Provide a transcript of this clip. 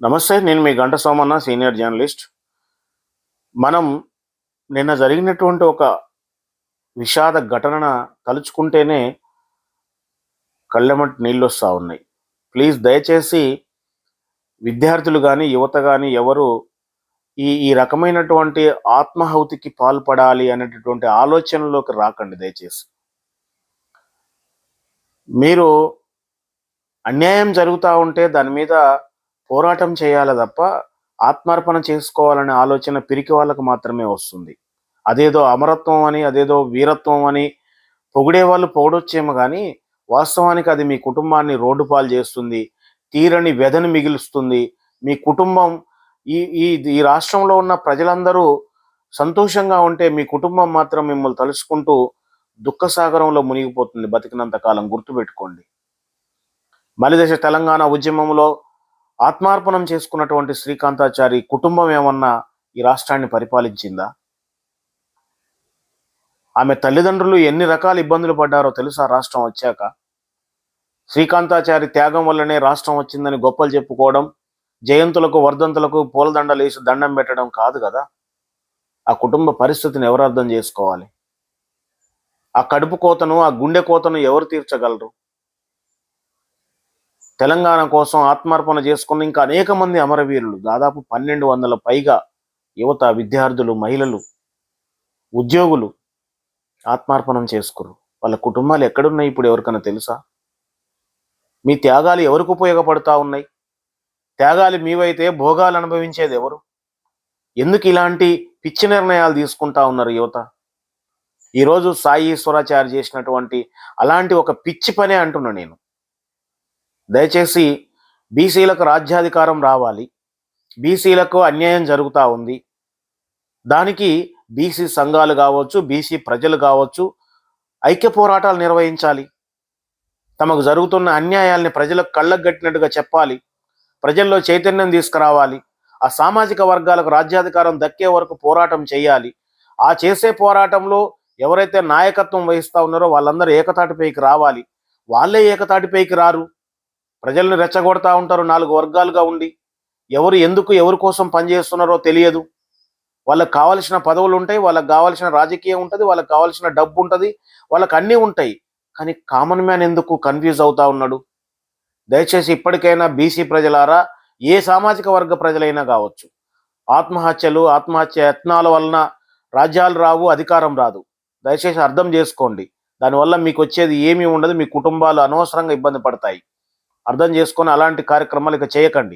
నమస్తే నేను మీ గంట సోమన్న సీనియర్ జర్నలిస్ట్. మనం నిన్న జరిగినటువంటి ఒక విషాద ఘటన తలుచుకుంటేనే కళ్ళెమటి నీళ్ళు వస్తూ ఉన్నాయి. ప్లీజ్ దయచేసి విద్యార్థులు కానీ యువత కానీ ఎవరు ఈ ఈ రకమైనటువంటి ఆత్మాహుతికి పాల్పడాలి అనేటటువంటి ఆలోచనలోకి రాకండి దయచేసి. మీరు అన్యాయం జరుగుతూ ఉంటే దాని మీద పోరాటం చేయాలి తప్ప ఆత్మార్పణ చేసుకోవాలనే ఆలోచన పిరికి వాళ్ళకు మాత్రమే వస్తుంది. అదేదో అమరత్వం అని అదేదో వీరత్వం అని పొగిడే వాళ్ళు పొగడొచ్చేమో కానీ వాస్తవానికి అది మీ కుటుంబాన్ని రోడ్డు పాలు చేస్తుంది తీరని వ్యధను మిగులుస్తుంది. మీ కుటుంబం ఈ ఈ ఈ రాష్ట్రంలో ఉన్న ప్రజలందరూ సంతోషంగా ఉంటే మీ కుటుంబం మాత్రం మిమ్మల్ని తలుచుకుంటూ దుఃఖసాగరంలో మునిగిపోతుంది బతికినంత కాలం గుర్తుపెట్టుకోండి. మలిదశ తెలంగాణ ఉద్యమంలో ఆత్మార్పణం చేసుకున్నటువంటి శ్రీకాంతాచారి కుటుంబం ఏమన్నా ఈ రాష్ట్రాన్ని పరిపాలించిందా? ఆమె తల్లిదండ్రులు ఎన్ని రకాల ఇబ్బందులు పడ్డారో తెలుసా? రాష్ట్రం వచ్చాక శ్రీకాంతాచారి త్యాగం వల్లనే రాష్ట్రం వచ్చిందని గొప్పలు చెప్పుకోవడం జయంతులకు వర్ధంతులకు పూలదండలు వేసి దండం పెట్టడం కాదు కదా? ఆ కుటుంబ పరిస్థితిని ఎవరు అర్థం చేసుకోవాలి? ఆ కడుపు కోతను ఆ గుండె కోతను ఎవరు తీర్చగలరు? తెలంగాణ కోసం ఆత్మార్పణ చేసుకున్న ఇంకా అనేక మంది అమరవీరులు దాదాపు పన్నెండు వందల పైగా యువత విద్యార్థులు మహిళలు ఉద్యోగులు ఆత్మార్పణం చేసుకురు వాళ్ళ కుటుంబాలు ఎక్కడున్నాయి ఇప్పుడు ఎవరికైనా తెలుసా? మీ త్యాగాలు ఎవరికి ఉపయోగపడతా ఉన్నాయి? త్యాగాలు మీవైతే భోగాలు అనుభవించేది ఎవరు? ఎందుకు ఇలాంటి పిచ్చి నిర్ణయాలు తీసుకుంటా ఉన్నారు యువత? ఈరోజు సాయి ఈశ్వరాచార్య చేసినటువంటి అలాంటి ఒక పిచ్చి పనే అంటున్నా నేను. దయచేసి బీసీలకు రాజ్యాధికారం రావాలి. బీసీలకు అన్యాయం జరుగుతూ ఉంది. దానికి బీసీ సంఘాలు కావచ్చు బీసీ ప్రజలు కావచ్చు ఐక్య పోరాటాలు నిర్వహించాలి. తమకు జరుగుతున్న అన్యాయాల్ని ప్రజలకు కళ్ళకు కట్టినట్టుగా చెప్పాలి. ప్రజల్లో చైతన్యం తీసుకురావాలి. ఆ సామాజిక వర్గాలకు రాజ్యాధికారం దక్కే వరకు పోరాటం చేయాలి. ఆ చేసే పోరాటంలో ఎవరైతే నాయకత్వం వహిస్తూ ఉన్నారో వాళ్ళందరూ ఏకతాటిపైకి రావాలి. వాళ్ళే ఏకతాటిపైకి రారు. ప్రజల్ని రెచ్చగొడతా ఉంటారు నాలుగు వర్గాలుగా ఉండి. ఎవరు ఎందుకు ఎవరి కోసం పనిచేస్తున్నారో తెలియదు. వాళ్ళకి కావాల్సిన పదవులు ఉంటాయి వాళ్ళకి కావాల్సిన రాజకీయం ఉంటుంది వాళ్ళకి కావాల్సిన డబ్బు ఉంటుంది వాళ్ళకి అన్నీ ఉంటాయి. కానీ కామన్ మ్యాన్ ఎందుకు కన్ఫ్యూజ్ అవుతా ఉన్నాడు? దయచేసి ఇప్పటికైనా బీసీ ప్రజలారా ఏ సామాజిక వర్గ ప్రజలైనా కావచ్చు. ఆత్మహత్యలు ఆత్మహత్య యత్నాల వలన రాజ్యాలు రావు అధికారం రాదు. దయచేసి అర్థం చేసుకోండి. దానివల్ల మీకు వచ్చేది ఏమీ ఉండదు మీ కుటుంబాలు అనవసరంగా ఇబ్బంది పడతాయి. అర్థం చేసుకొని అలాంటి కార్యక్రమాలు ఇక చేయకండి.